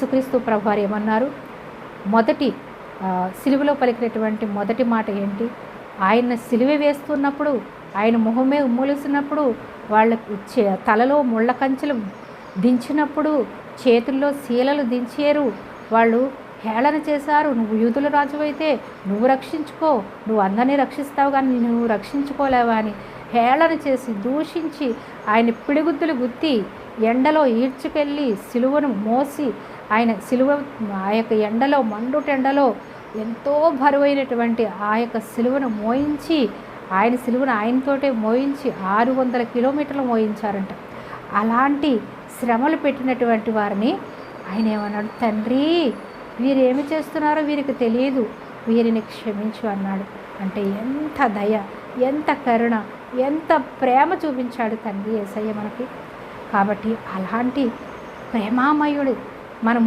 యేసుక్రీస్తు ప్రభువారు ఏమన్నారు? మొదటి సిలువలో పలికినటువంటి మొదటి మాట ఏంటి? ఆయన సిలువ వేస్తున్నప్పుడు ఆయన మొహమే ఉమ్మూలుస్తున్నప్పుడు వాళ్ళకు చే- తలలో ముళ్ళ కంచెలు దించినప్పుడు చేతుల్లో శీలలు దించారు వాళ్ళు హేళన చేశారు నువ్వు యూదుల రాజు అయితే నువ్వు రక్షించుకో నువ్వు అందరినీ రక్షిస్తావు కానీ నువ్వు రక్షించుకోలేవా అని హేళన చేసి దూషించి ఆయన పిడిగుద్దులు గుత్తి ఎండలో ఈడ్చుకెళ్ళి సిలువను మోసి ఆయన సిలువ ఆ యొక్క ఎండలో మండుటెండలో ఎంతో బరువైనటువంటి ఆ యొక్క సిలువను మోయించి ఆయన సిలువను ఆయనతోటే మోయించి ఆరు వందల కిలోమీటర్లు మోయించారంట. అలాంటి శ్రమలు పెట్టినటువంటి వారిని ఆయన ఏమన్నాడు తండ్రి వీరేమి చేస్తున్నారో వీరికి తెలియదు. వీరిని క్షమించు అన్నాడు. అంటే ఎంత దయ. ఎంత కరుణ ఎంత ప్రేమ చూపించాడు తండ్రి ఏసయ్య మనకి. కాబట్టి అలాంటి ప్రేమామయుడు మనం